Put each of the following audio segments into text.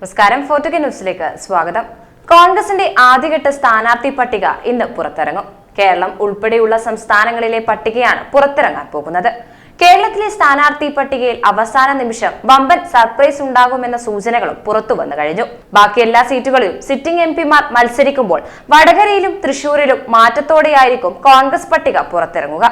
നമസ്കാരം. ഫോർട്ടുഗ ന്യൂസിലേക്ക് സ്വാഗതം. കോൺഗ്രസിന്റെ ആദ്യഘട്ട സ്ഥാനാർത്ഥി പട്ടിക ഇന്ന് പുറത്തിറങ്ങും. കേരളം ഉൾപ്പെടെയുള്ള സംസ്ഥാനങ്ങളിലെ പട്ടികയാണ് പുറത്തിറങ്ങാൻ പോകുന്നത്. കേരളത്തിലെ സ്ഥാനാർത്ഥി പട്ടികയിൽ അവസാന നിമിഷം വമ്പൻ സർപ്രൈസ് ഉണ്ടാകുമെന്ന സൂചനകളും പുറത്തു വന്നു കഴിഞ്ഞു. ബാക്കി എല്ലാ സീറ്റുകളിലും സിറ്റിംഗ് എം പിമാർ മത്സരിക്കുമ്പോൾ വടകരയിലും തൃശൂരിലും മാറ്റത്തോടെയായിരിക്കും കോൺഗ്രസ് പട്ടിക പുറത്തിറങ്ങുക.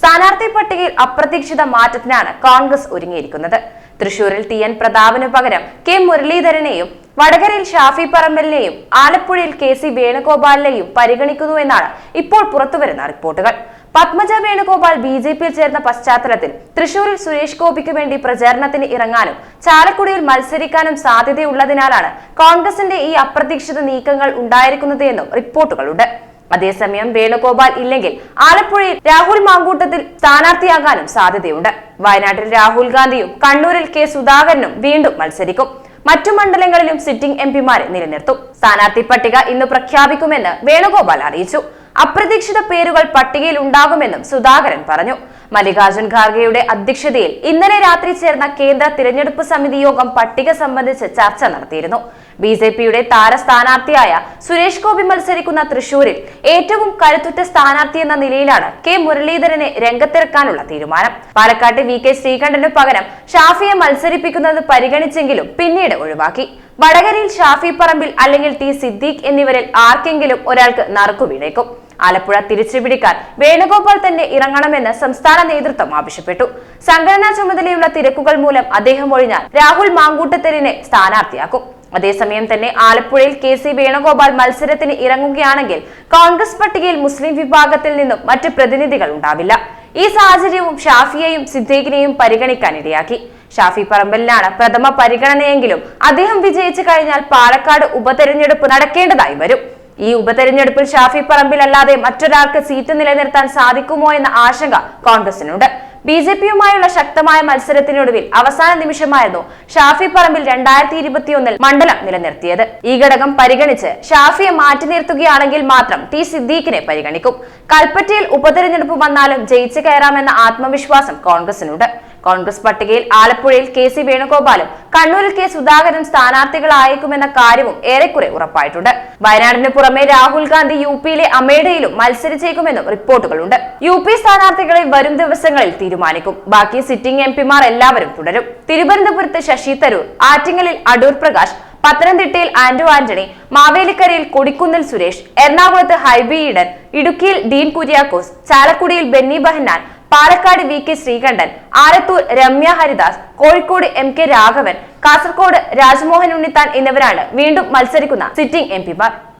സ്ഥാനാർത്ഥി പട്ടികയിൽ അപ്രതീക്ഷിത മാറ്റത്തിനാണ് കോൺഗ്രസ് ഒരുങ്ങിയിരിക്കുന്നത്. തൃശൂരിൽ ടി എൻ പ്രതാപിന് പകരം കെ മുരളീധരനെയും വടകരയിൽ ഷാഫി പറമ്പലിനെയും ആലപ്പുഴയിൽ കെ സി വേണുഗോപാലിനെയും പരിഗണിക്കുന്നുവെന്നാണ് ഇപ്പോൾ പുറത്തുവരുന്ന റിപ്പോർട്ടുകൾ. പത്മജ വേണുഗോപാൽ ബി ജെ പിയിൽ ചേർന്ന പശ്ചാത്തലത്തിൽ തൃശൂരിൽ സുരേഷ് ഗോപിക്ക് വേണ്ടി പ്രചാരണത്തിന് ഇറങ്ങാനും ചാലക്കുടിയിൽ മത്സരിക്കാനും സാധ്യതയുള്ളതിനാലാണ് കോൺഗ്രസിന്റെ ഈ അപ്രതീക്ഷിത നീക്കങ്ങൾ ഉണ്ടായിരിക്കുന്നത് എന്നും റിപ്പോർട്ടുകളുണ്ട്. അതേസമയം വേണുഗോപാൽ ഇല്ലെങ്കിൽ ആലപ്പുഴയിൽ രാഹുൽ മാങ്കൂട്ടത്തിൽ സ്ഥാനാർത്ഥിയാകാനും സാധ്യതയുണ്ട്. വയനാട്ടിൽ രാഹുൽ ഗാന്ധിയും കണ്ണൂരിൽ കെ സുധാകരനും വീണ്ടും മത്സരിക്കും. മറ്റു മണ്ഡലങ്ങളിലും സിറ്റിംഗ് എം പിമാരെ നിലനിർത്തും. സ്ഥാനാർത്ഥി പട്ടിക ഇന്ന് പ്രഖ്യാപിക്കുമെന്ന് വേണുഗോപാൽ അറിയിച്ചു. അപ്രതീക്ഷിത പേരുകൾ പട്ടികയിൽ ഉണ്ടാകുമെന്നും സുധാകരൻ പറഞ്ഞു. മല്ലികാർജുൻ ഖാർഗെയുടെ അധ്യക്ഷതയിൽ ഇന്നലെ രാത്രി ചേർന്ന കേന്ദ്ര തിരഞ്ഞെടുപ്പ് സമിതി യോഗം പട്ടിക സംബന്ധിച്ച് ചർച്ച നടത്തിയിരുന്നു. ബി ജെ പിയുടെ താരസ്ഥാനാർത്ഥിയായ സുരേഷ് ഗോപി മത്സരിക്കുന്ന തൃശൂരിൽ ഏറ്റവും കരുത്തുറ്റ സ്ഥാനാർത്ഥി എന്ന നിലയിലാണ് കെ മുരളീധരനെ രംഗത്തിറക്കാനുള്ള തീരുമാനം. പാലക്കാട്ട് വി കെ ശ്രീകണ്ഠനു പകരം ഷാഫിയെ മത്സരിപ്പിക്കുന്നത് പരിഗണിച്ചെങ്കിലും പിന്നീട് ഒഴിവാക്കി. വടകരയിൽ ഷാഫി പറമ്പിൽ അല്ലെങ്കിൽ ടി സിദ്ദീഖ് എന്നിവരിൽ ആർക്കെങ്കിലും ഒരാൾക്ക് നറുക്കു വീണേക്കും. ആലപ്പുഴ തിരിച്ചുപിടിക്കാൻ വേണുഗോപാൽ തന്നെ ഇറങ്ങണമെന്ന് സംസ്ഥാന നേതൃത്വം ആവശ്യപ്പെട്ടു. സംഘടനാ ചുമതലയുള്ള തിരക്കുകൾ മൂലം അദ്ദേഹം ഒഴിഞ്ഞാൽ രാഹുൽ മാങ്കൂട്ടത്തെരിനെ സ്ഥാനാർത്ഥിയാക്കും. അതേസമയം തന്നെ ആലപ്പുഴയിൽ കെ സി വേണുഗോപാൽ മത്സരത്തിന് ഇറങ്ങുകയാണെങ്കിൽ കോൺഗ്രസ് പട്ടികയിൽ മുസ്ലിം വിഭാഗത്തിൽ നിന്നും മറ്റ് പ്രതിനിധികൾ ഉണ്ടാവില്ല. ഈ സാഹചര്യവും ഷാഫിയെയും സിദ്ദീഖിനെയും പരിഗണിക്കാൻ ഇടയാക്കി. ഷാഫി പറമ്പലിനാണ് പ്രഥമ പരിഗണനയെങ്കിലും അദ്ദേഹം വിജയിച്ചു കഴിഞ്ഞാൽ പാലക്കാട് ഉപതെരഞ്ഞെടുപ്പ് നടക്കേണ്ടതായി വരും. ഈ ഉപതെരഞ്ഞെടുപ്പിൽ ഷാഫി പറമ്പിൽ അല്ലാതെ മറ്റൊരാൾക്ക് സീറ്റ് നിലനിർത്താൻ സാധിക്കുമോ എന്ന ആശങ്ക കോൺഗ്രസിനുണ്ട്. ബി ജെ പിയുമായുള്ള ശക്തമായ മത്സരത്തിനൊടുവിൽ അവസാന നിമിഷമായിരുന്നു ഷാഫി പറമ്പിൽ രണ്ടായിരത്തി ഇരുപത്തിയൊന്നിൽ മണ്ഡലം നിലനിർത്തിയത്. ഈ ഘടകം പരിഗണിച്ച് ഷാഫിയെ മാറ്റി നിർത്തുകയാണെങ്കിൽ മാത്രം ടി സിദ്ദീഖിനെ പരിഗണിക്കും. കൽപ്പറ്റയിൽ ഉപതെരഞ്ഞെടുപ്പ് വന്നാലും ജയിച്ചു കയറാമെന്ന ആത്മവിശ്വാസം കോൺഗ്രസിനുണ്ട്. കോൺഗ്രസ് പട്ടികയിൽ ആലപ്പുഴയിൽ കെ സി വേണുഗോപാലും കണ്ണൂരിൽ കെ സുധാകരൻ സ്ഥാനാർത്ഥികളായേക്കുമെന്ന കാര്യവും ഏറെക്കുറെ ഉറപ്പായിട്ടുണ്ട്. വയനാടിന് പുറമെ രാഹുൽ ഗാന്ധി യു പിയിലെ അമേഠയിലും മത്സരിച്ചേക്കുമെന്നും റിപ്പോർട്ടുകളുണ്ട്. യു പി സ്ഥാനാർത്ഥികളെ വരും ദിവസങ്ങളിൽ തീരുമാനിക്കും. ബാക്കി സിറ്റിംഗ് എം പിമാർ എല്ലാവരും തുടരും. തിരുവനന്തപുരത്ത് ശശി തരൂർ ആറ്റിങ്ങലിൽ അടൂർ പ്രകാശ് പത്തനംതിട്ടയിൽ ആന്റോ ആന്റണി മാവേലിക്കരയിൽ കൊടിക്കുന്നിൽ സുരേഷ് എറണാകുളത്ത് ഹൈബി ഈഡൻ ഇടുക്കിയിൽ ഡീൻ കുര്യാക്കോസ് ചാലക്കുടിയിൽ Benny Behanan Palakkad V K Sreekandan Alathur Ramya Haridas Kozhikode M K Raghavan Kasaragod Rajmohan Unnithan എന്നിവരാണ് വീണ്ടും മത്സരിക്കുന്ന സിറ്റിംഗ് എം പിമാർ.